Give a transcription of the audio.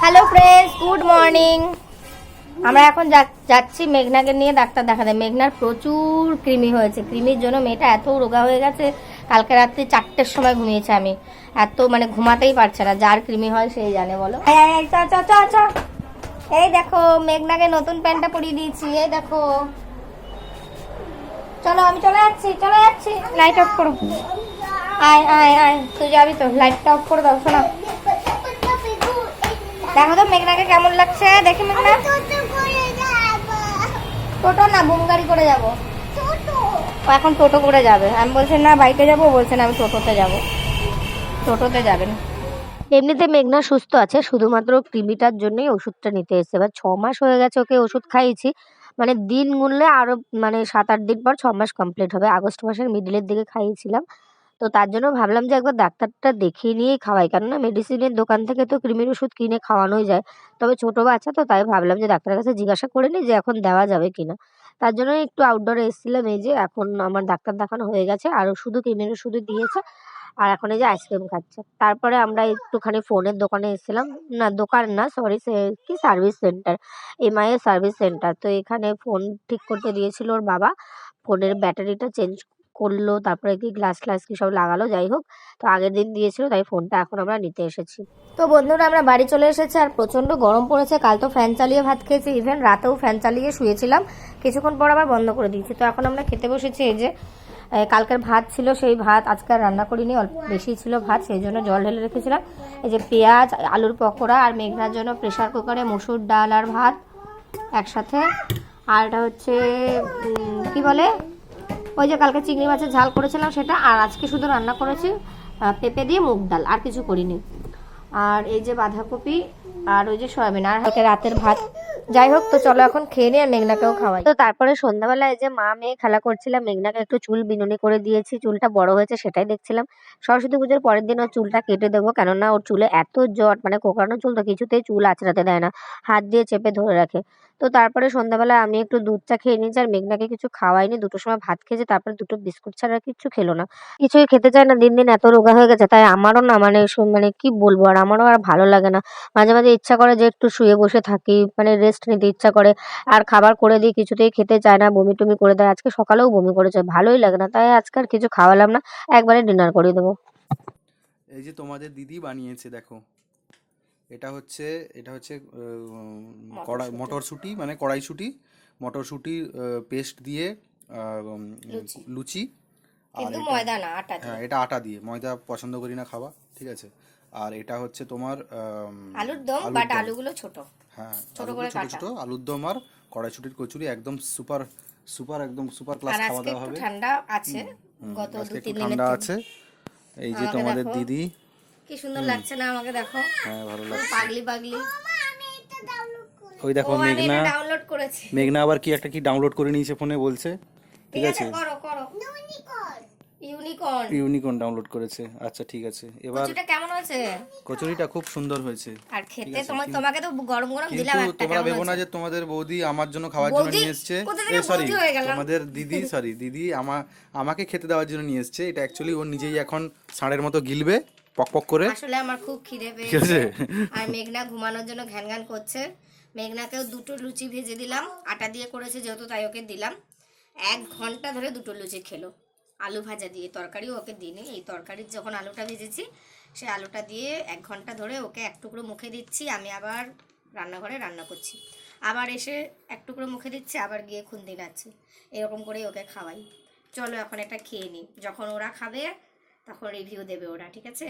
Hello friends good morning আমরা এখন যাচ্ছি মেঘনাকে নিয়ে ডাক্তার দেখাতে মেঘনার প্রচুর কৃমি হয়েছে। কৃমির জন্য মেয়েটা এত রোগা হয়ে গেছে কালকে রাত্রি চারটের সময় ঘুমিয়েছে আমি। এত মানে ঘুমাতেই পারছে না যার কৃমি হয় সেই জানে বলো। এই দেখো মেঘনাকে নতুন প্যান্টটা পরিয়ে দিয়েছি এই দেখো। চলো আমি চলে যাচ্ছি চলে যাচ্ছি। লাইট অফ করো। আয় আয় আয় তুই যাবি তো। লাইটটা অফ করে দাও শোনা। দেখো তো মেঘনাকে কেমন লাগছে? দেখি মেঘনা। টোটো না বুম গাড়ি করে যাব। ও এখন টোটো করে যাবে। আমি বলছি না বাইকে যাব। বলছেন আমি টোটোতে যাব। টোটোতে যাবেন। এমনিতে মেঘনা সুস্থ আছে শুধুমাত্র কৃমিটার জন্যই ওষুধটা নিতে এসেছে। এবার ছ মাস হয়ে গেছে ওকে ওষুধ খাইয়েছি। মানে দিন গুনলে আরও মানে সাত আট দিন পর ছ মাস কমপ্লিট হবে। আগস্ট মাসের মিডিলের দিকে খাইয়েছিলাম। তো তার জন্য ভাবলাম যে একবার ডাক্তারটা দেখিয়ে নিয়েই খাওয়াই। কেননা মেডিসিনের দোকান থেকে তো কৃমির ওষুধ কিনে খাওয়ানোই যায়। তবে ছোট বাচ্চা তো তাই ভাবলাম যে ডাক্তারের কাছে জিজ্ঞাসা করে নিই যে এখন দেওয়া যাবে কিনা। তার জন্য একটু আউটডোরে এসেছিলাম এই যে এখন আমার ডাক্তার দেখানো হয়ে গেছে। আর শুধু কৃমির ওষুধই দিয়েছে। আর এখন এই যে আইসক্রিম খাচ্ছে। তারপরে আমরা একটুখানি ফোনের দোকানে এসেছিলাম। না, দোকান না সরি সে কি সার্ভিস সেন্টার এমআই এর সার্ভিস সেন্টার তো এখানে ফোন ঠিক করতে দিয়েছিল ওর বাবা। ফোনের ব্যাটারিটা চেঞ্জ করল, তারপরে কি গ্লাস ক্লাস কি সব লাগালো, যাই হোক। তো আগের দিন দিয়েছিল, তাই ফোনটা এখন আমরা নিতে এসেছি। তো বন্ধুরা, আমরা বাড়ি চলে এসেছি আর প্রচণ্ড গরম পড়েছে। কাল তো ফ্যান চালিয়ে ভাত খেয়েছি ইভেন রাতেও ফ্যান চালিয়ে শুয়েছিলাম। কিছুক্ষণ পর আবার বন্ধ করে দিয়েছি। তো এখন আমরা খেতে বসেছি এই যে কালকের ভাত ছিল, সেই ভাত আজকে আর রান্না করিনি, অল্প বেশি ছিল ভাত, সেই জন্য জল ঢেলে রেখেছিলাম। এই যে পেঁয়াজ, আলুর পকোড়া আর মেঘনার জন্য প্রেশার কুকারে মুসুর ডাল আর ভাত একসাথে। আর এটা হচ্ছে কি বলে? ওই যে কালকে চিংড়ি মাছের ঝাল করেছিলাম সেটা, আর আজকে শুধু রান্না করেছি পেঁপে দিয়ে মুগ ডাল, আর কিছু করিনি। আর এই যে বাঁধাকপি, আর ওই যে সয়াবিন, আর হালকা রাতের ভাত। যাই হোক, তো চলো এখন খেয়ে আর মেঘনাকেও খাওয়াই। তো তারপরে সন্ধ্যাবেলায় যে মা মেয়ে খেলা করছিলাম, মেঘনাকে একটু চুল বিনুনি করে দিয়েছি, চুলটা বড় হয়েছে সেটাই দেখছিলাম। সরস্বতী পুজোর পরের দিন ওর চুলটা কেটে দেবো, কেননা ওর চুলে এত জট মানে কোকানো চুল তো কিছুতেই চুল আঁচড়াতে দেয় না, হাত দিয়ে চেপে ধরে রাখে। তো তারপরে সন্ধ্যাবেলা আমি একটু দুধ চা খেয়ে নিয়েছি আর মেঘনাকে কিছু খাওয়াইনি, দুটোর সময় ভাত খেয়েছে, তারপরে দুটো বিস্কুট ছাড়া কিচ্ছু খেলো না। কিছুই খেতে চায় না, দিন দিন এত রোগা হয়ে গেছে, তাই আমারও না মানে মানে কি বলব, আর আমারও আর ভালো লাগে না। মাঝে মাঝে ইচ্ছা করে যে একটু শুয়ে বসে থাকি মানে রেস্ট নিতে ইচ্ছা করে। আর খাবার করে দিই কিছুতেই খেতে চায় না বমি টমি করে দেয়। আজকে সকালেও বমি করেছে ভালোই লাগে না। তাই আজকে আর কিছু খাওয়ালাম না একবারে ডিনার করে দেবো। এই যে তোমাদের দিদি বানিয়েছে দেখো। এটা হচ্ছে এটা হচ্ছে কড়াই মটরশুঁটি। মানে কড়াইশুঁটি। মটরশুঁটি পেস্ট দিয়ে লুচি। কিন্তু এটা- ময়দা না আটা হ্যাঁ এটা আটা দিয়ে। ময়দা পছন্দ করি না খাওয়া ঠিক আছে? আর এটা হচ্ছে তোমার আলুর দম বাট আলুগুলো ছোট। হ্যাঁ ছোট করে ছোট ছোট আলুর দম আর কড়াইশুঁটির কচুরি একদম সুপার সুপার একদম সুপার ক্লাস খাওয়া দাওয়া হবে। ঠান্ডা আছে গত দু তিন ঠান্ডা আছে। এই যে তোমাদের দিদি। কি সুন্দর লাগছে না আমাকে দেখো? হ্যাঁ ভালো লাগছে। পাগলি পাগলি। ওই দেখো মেঘনা। ডাউনলোড করেছি। মেঘনা আবার কি একটা কি ডাউনলোড করে নিয়েছে ফোনে বলছে। ঠিক আছে করো ইউনিকর্ন? ইউনিকর্ন ডাউনলোড করেছে। আচ্ছা ঠিক আছে। এবার কচুটা কেমন আছে কচুরিটা খুব সুন্দর হয়েছে। আর খেতে তোমার তোমাকে তো গরম গরম দিলাম একটা তোমরা ভেবো না যে তোমাদের বৌদি আমার জন্য খাওয়ার জন্য নিয়ে এসছে। সরি তোমাদের দিদি সরি দিদি আমা আমাকে খেতে দেওয়ার জন্য নিয়ে এসছে। এটা অ্যাকচুয়ালি ও নিজেই এখন ষাঁড়ের মতো গিলবে পক পক করে। আসলে আমার খুব খিদে পেয়েছে। আর মেঘনা ঘুমানোর জন্য ঘ্যান ঘ্যান করছে। মেঘনাকেও দুটো লুচি ভেজে দিলাম। আটা দিয়ে করেছে যেহেতু তাই ওকে দিলাম। এক ঘণ্টা ধরে দুটো লুচি খেলো। আলু ভাজা দিয়ে তরকারি ওকে দিনে এই তরকারির যখন আলুটা ভেজেছি সে আলুটা দিয়ে এক ঘণ্টা ধরে ওকে এক টুকরো মুখে দিচ্ছি, আমি আবার রান্নাঘরে রান্না করছি। আবার এসে এক টুকরো মুখে দিচ্ছি, আবার গিয়ে খুন্দি নাচ্ছি এরকম করেই ওকে খাওয়াই। চলো এখন এটা খেয়ে নিই। যখন ওরা খাবে, তখন রিভিউ দেবে ওরা, ঠিক আছে?